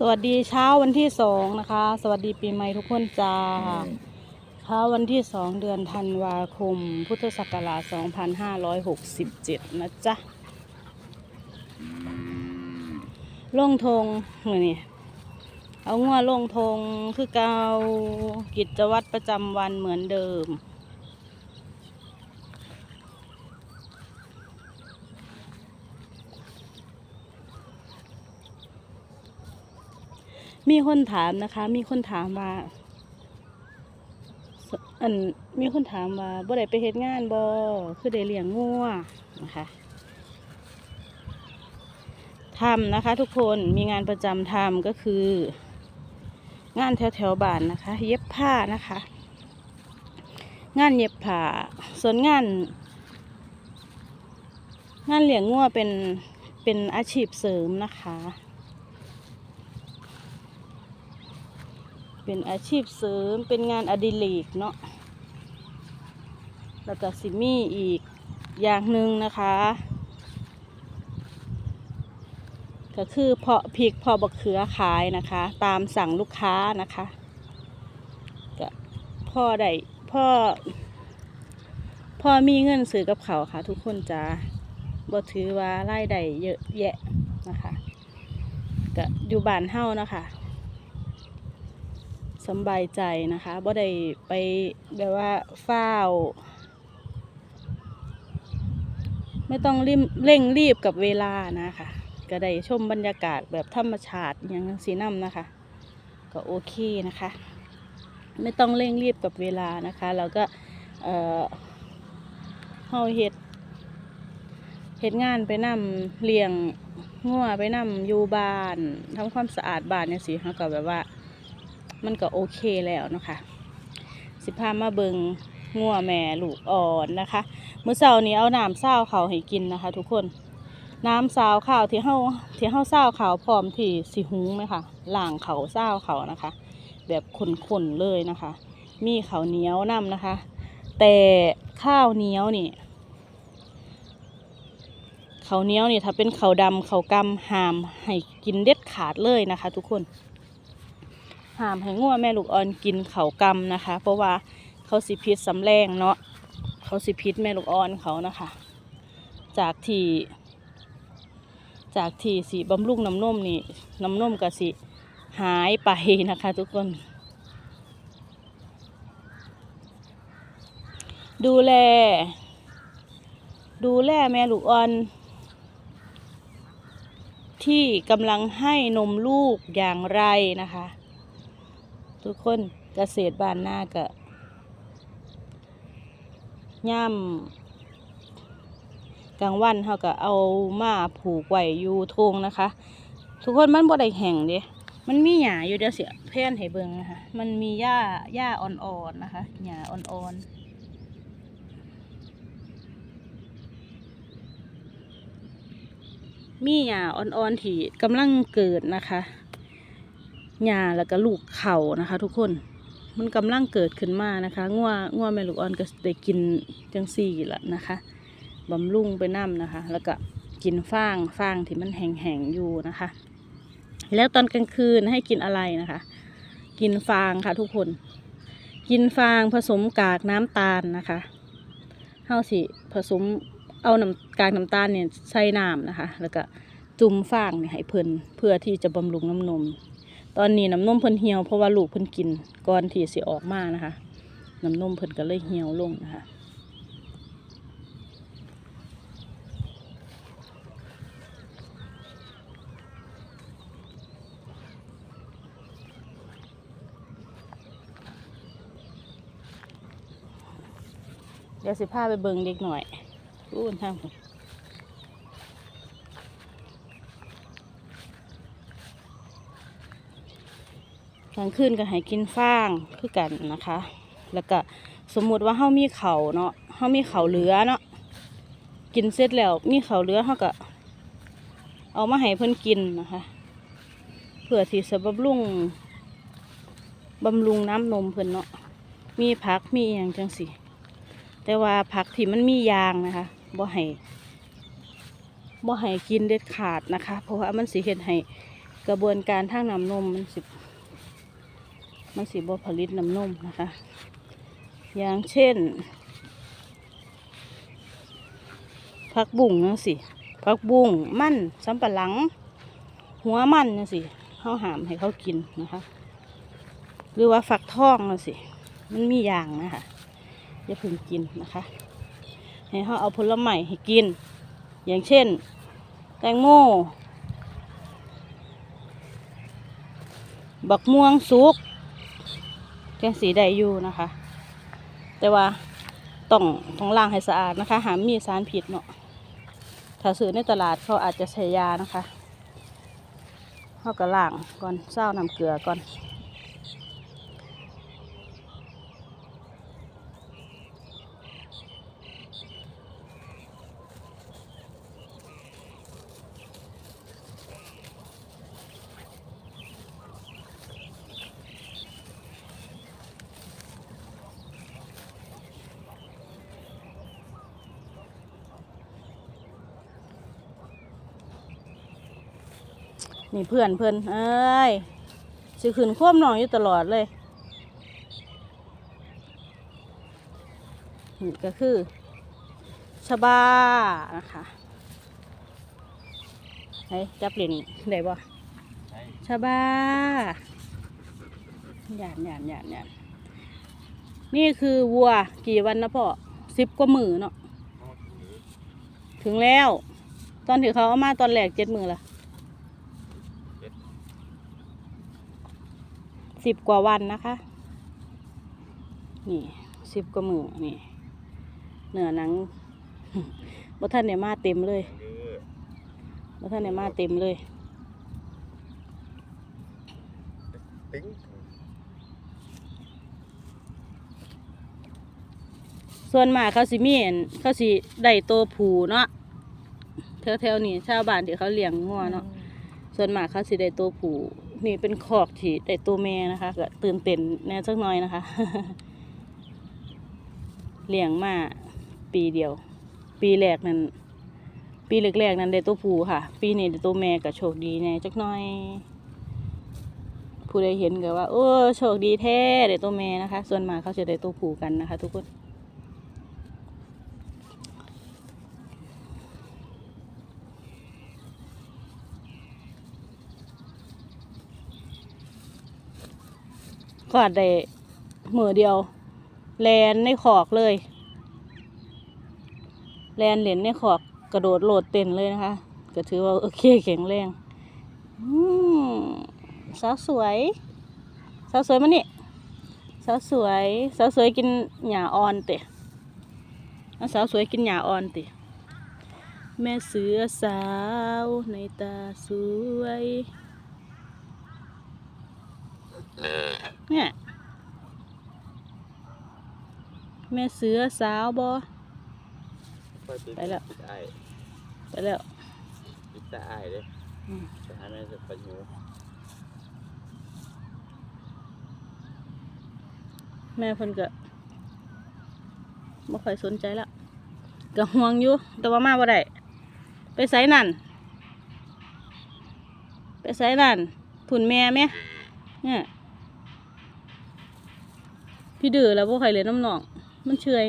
สวัสดีเช้าวันที่สองนะคะ สวัสดีปีใหม่ทุกคนจ้าเช้าวันที่สองเดือนธันวาคม พุทธศักราช2567 นะจ๊ะลงทงเนี่เอางัวลงทงคือเกากิจวัตรประจำวันเหมือนเดิม มีคนถามนะคะ มีคนถามว่าอันมีคนถามว่าบ่ได้ไปเฮ็ดงานบ่คือได้เลี้ยงงัวนะคะทำนะคะ ทุกคนมีงานประจำทำก็คือ งานแถวแถวบ้านนะคะ เย็บผ้านะคะ งานเย็บผ้าส่วนงาน งานเลี้ยงงัวเป็นเป็นอาชีพเสริมนะคะ เป็นอาชีพเสริมเป็นงานอดิเรกเนาะแล้วก็สิมีอีกอย่างหนึ่งนะคะ ก็คือเพาะพริกเพาะบักเขือขายนะคะ ตามสั่งลูกค้านะคะก็พ่อได้พ่อพ่อมีเงินซื้อกับเขาค่ะ ทุกคนจะบ่ถือว่ารายได้เยอะแยะนะคะก็อยู่บ้านเฮานะคะ สบายใจนะคะบ่ได้ไปแบบว่าเฝ้า ไม่ต้องรีบเร่งรีบกับเวลานะคะก็ได้ชมบรรยากาศแบบธรรมชาติอย่างสีน้ำนะคะ ก็โอเคนะคะ ไม่ต้องเร่งรีบกับเวลานะคะแล้วก็เอ่อเฮาเฮ็ดเฮ็ดงานไปนำเลี้ยงงัวไปนำอยู่บ้านทำความสะอาดบ้านเนี่ยสิเฮาก็แบบว่า มันก็โอเคแล้วเนาะคะสิพามาเบิงงัวแม่ลูกอ่อนนะคะเมื่อเช้านี้เอาน้ำเศร้าวเขาให้กินนะคะ ทุกคนน้ำซาวข้าวที่เฮาที่เฮาเศร้าวขาวพร้อมที่สิหุงไหมคะล่างเขาเศร้าวเขานะคะ แบบข้นๆเลยนะคะ มีข้าวเหนียวนํนะคะ แต่ข้าวเหนียวนี่ข้าวเหนียวนี่ถ้าเป็นข้าวดำข้าวกำหามให้กินเด็ดขาดเลยนะคะ ทุกคน ห้ามให้งัวแม่ลูกอ่อนกินเขากำนะคะ เพราะว่าเขาสิพิษสำแรงเนาะเขาสิพิษแม่ลูกอ่อนเขานะคะ จากที่ จากที่สีบำรุงน้ำนมนี่น้ำนมก็สิหายไปนะคะ ทุกคน ดูแล ดูแลแม่ลูกอ่อน ที่กำลังให้นมลูกอย่างไรนะคะ ทุกคนเกษตรบ้านหน้าก็ย่ำกลางวันเขาก็เอามาผูกไว้อยู่ทงนะคะ ทุกคนมันบ่ได้แห้งเด้มันมีหญ้าอยู่เดี๋ยวเสียแพนให้เบิ่งนะคะ มันมีหญ้าหญ้าอ่อนๆนะคะหญ้าอ่อนๆมีหญ้าอ่อนๆที่กำลังเกิดนะคะ หญ้าแล้วก็ลูกเข่านะคะ ทุกคนมันกำลังเกิดขึ้นมานะคะงัวงัวแม่ลูกอ่อนก็ได้กินจังสี่ละนะคะบำรุงไปน้ำนะคะ แล้วก็กินฟางฟางที่มันแห้งๆอยู่นะคะ แล้วตอนกลางคืนให้กินอะไรนะคะ กินฟางค่ะทุกคน กินฟางผสมกากน้ำตาลนะคะเฮาสิผสมเอาน้ำกากน้ำตาลเนี่ยใส่น้ำนะคะ แล้วก็จุ่มฟางเนี่ยให้เพิ่นเพื่อที่จะบำรุงน้ำนม ตอนนี้น้ำนมเพิ่นเหี่ยวเพราะว่าลูกเพิ่นกินก่อนที่สิออกมานะคะน้ำนมเพิ่นก็เลยเหี่ยวลงนะคะเดี๋ยวสิพาไปเบิ่งเด็กหน่อยอู้นทางผม กลางคืนก็ให้กินฟางคือกันนะคะ แล้วก็สมมุติว่าเฮามีเขาเนาะเฮามีเขาเหลือเนาะกินเสร็จแล้วมีเขาเหลือเฮาก็เอามาให้เพิ่นกินนะคะเพื่อที่จะบำรุงบำรุงน้ำนมเพิ่นเนาะมีผักมีอย่างจังสิแต่ว่าผักที่มันมียางนะคะบ่ให้บ่ให้กินเด็ดขาดนะคะ เพราะว่ามันสิเฮ็ดให้กระบวนการทางน้ำนมมันสิ มันสิบผลิตน้ำนมนะคะ อย่างเช่นผักบุ้งจังสิผักบุ้งมันสำปะหลัง หัวมันจังสิเขาหามให้เขากินนะคะ หรือว่าฝักทองจังสิมันมีอย่างนะคะอย่าเพึ่งกินนะคะ ให้เขาเอาผลไม้ให้กิน อย่างเช่น แตงโมบักม่วงสุก กงสีได้อยู่นะคะ แต่ว่าต้องต้องล้างให้สะอาดนะคะ หามมีสารผิดเนาะถ้าซื้อในตลาดเขาอาจจะใช้ยานะคะเขาก็ล้างก่อนเศร้าน้ำเกลือก่อน นี่เพื่อนเพื่อนเอ้ยสิขืนควบน้องอยู่ตลอดเลยนี่ก็คือชะบานะคะเฮ้ยจับเหรียญได้บ่ใช่ชะบาหยาดหยาดหยาดหยาดนี่คือวัวกี่วันนะพ่อสิบกว่ามือเนาะนอกจากนี้ถึงแล้ว ตอนถือเขาเอามาตอนแรกเจ็ดมือละ สิบกว่าวันนะคะ นี่สิบกว่ามือนี่เนื้อหนังบ่ท่านเนี่ยมาเต็มเลยเยอะบ่ท่านเนี่ยมาเต็มเลยติ้งส่วนมากเขาสิมีอันเขาสิได้โตวผูเนาะแถวๆนี้ชาวบ้านที่เขาเลี้ยงงัวเนาะส่วนมากเขาสิได้ตัวผู้ นี่เป็นขอกที่ได้ตัวแม่นะคะก็ตื่นเต้นแน่สักหน่อยนะคะเลี้ยงมาปีเดียว ปีแรกนั้นปีแรกๆนั้นได้ตัวผู้ค่ะ ปีนี้ได้ตัวแม่ก็โชคดีแน่จักหน่อยผู้ใดเห็นก็ว่า โอ้โชคดีแท้ได้ตัวแม่นะคะ ส่วนมากเขาจะได้ตัวผู้กันนะคะ ทุกคน ก็ได้มือเดียว แลนในขอกเลย แลนเหรียญในขอกกระโดดโหลดเต้นเลยนะคะ ก็ถือว่าโอเคแข็งแรงอืมสาวสวย สาวสวยมานี่สาวสวยสาวสวยกินหญ้าอ่อนเตะสาวสวยกินหญ้าอ่อนเตะแม่เสือสาวในตาสวย เนี่ยแม่เสือสาวบอค่อยไปแล้วปิดไอ้ายไปแล้วปิดตาไอ้ายเด้อืมไปหาแม่จะไปหิวแม่เพิ่นก็บ่ค่อยสนใจละก็ห่วงอยู่ แต่ว่ามาบ่ได้ไปไสนั่น ไปไสนั่นผุนแม่แม่เนี่ย พี่ดื้อแล้วบ่ค่อยเล่นน้ำหนอง มันเชย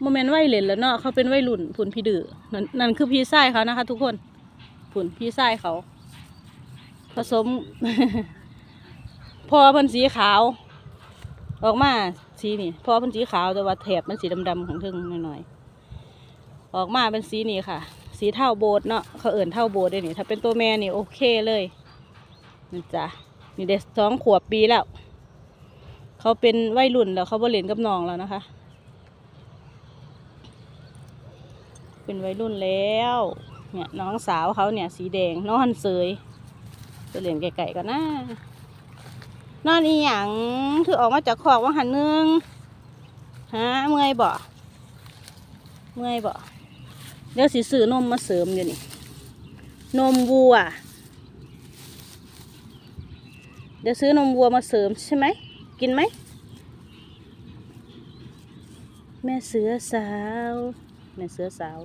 โมเมนต์วัยเล่นแล้วเนาะเขาเป็นวัยรุ่นผุนพี่ดื้อนั่นนั่นคือพี่ชายเขานะคะ ทุกคนผุนพี่ชายเขา ผสม พอเพิ่นสีขาว ออกมาสีนี่ พอเพิ่นสีขาวแต่ว่าแถบมันสีดำๆของทึ่งหน่อยๆออกมาเป็นสีนี่ค่ะ สีเท่าโบสถ์เนาะเขาเอิ่นเท่าโบสถ์ได้นี่ ถ้าเป็นตัวแม่นี่โอเคเลยนี่จ้ะนี่เด็กสองขวบปีแล้ว เขาเป็นวัยรุ่นแล้วเขาบ่เล่นกับน้องแล้วนะคะ เป็นวัยรุ่นแล้วเนี่ยน้องสาวเขาเนี่ยสีแดงนอนเสยไปเล่นไก่ๆกันนะนอนอีหยังถือออกมาจากขอกว่าหันนึงฮะเมื่อยบ่เมื่อยบ่เดี๋ยวสิซื้อนมมาเสริมอยู่นี่ นมวัว เดี๋ยวซื้อนมวัวมาเสริมใช่ไหม กินไหม แม่เสือสาว แม่เสือสาว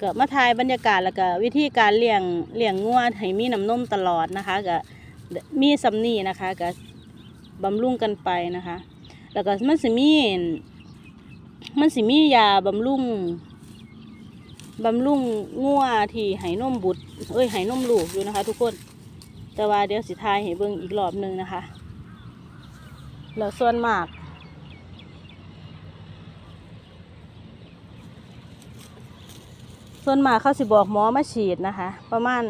ก็มาถ่ายบรรยากาศแล้วก็วิธีการเลี้ยงเลี้ยงงัวให้มีน้ำนมตลอดนะคะก็มีสำนีนะคะก็บำรุงกันไปนะคะ แล้วก็มันจะมี มันสิมียาบำรุงบำรุงงัวที่ให้นมบุตรเอ้ยให้นมลูกอยู่นะคะ ทุกคน แต่ว่าเดี๋ยวสิทายให้เบิ่งอีกรอบหนึ่งนะคะ แล้วส่วนมาก ส่วนมากเขาสิบอกหมอมาฉีดนะคะ ประมาณ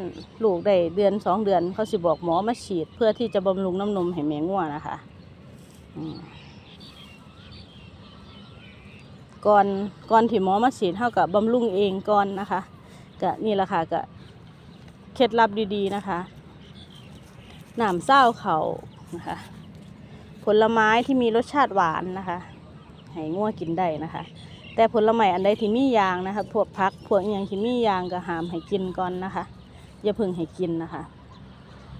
ลูกได้เดือนสองเดือน เขาสิบอกหมอมาฉีด เพื่อที่จะบำรุงน้ำนมให้แม่งัวนะคะ อืม ก่อนก่อนที่หมอมาฉีดเท่ากับบำรุงเองก่อนนะคะก็นี่แหละค่ะก็เคล็ดลับดีๆนะคะหนามเศร้าเขานะคะ ผลไม้ที่มีรสชาติหวานนะคะให้งัวกินได้นะคะ แต่ผลไม้อันใดที่มียางนะคะ พวกพักพวกอย่างที่มียางก็หามให้กินก่อนนะคะ อย่าเพิ่งให้กินนะคะ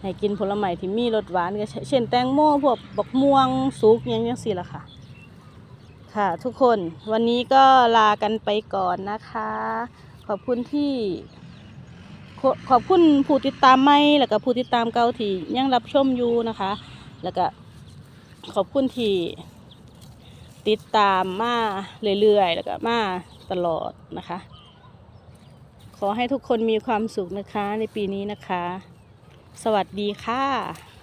ให้กินผลไม้ที่มีรสหวานก็เช่นแตงโมพวกบักม่วงสุกอหยังยังสิละค่ะ ค่ะทุกคนวันนี้ก็ลากันไปก่อนนะคะ ขอบคุณที่ ขอขอบคุณผู้ติดตามใหม่แล้วก็ผู้ติดตามเก่าที่ยังรับชมอยู่นะคะ แล้วก็ขอบคุณที่ติดตามมาเรื่อยๆแล้วก็มาตลอดนะคะ ขอให้ทุกคนมีความสุขนะคะในปีนี้นะคะ สวัสดีค่ะ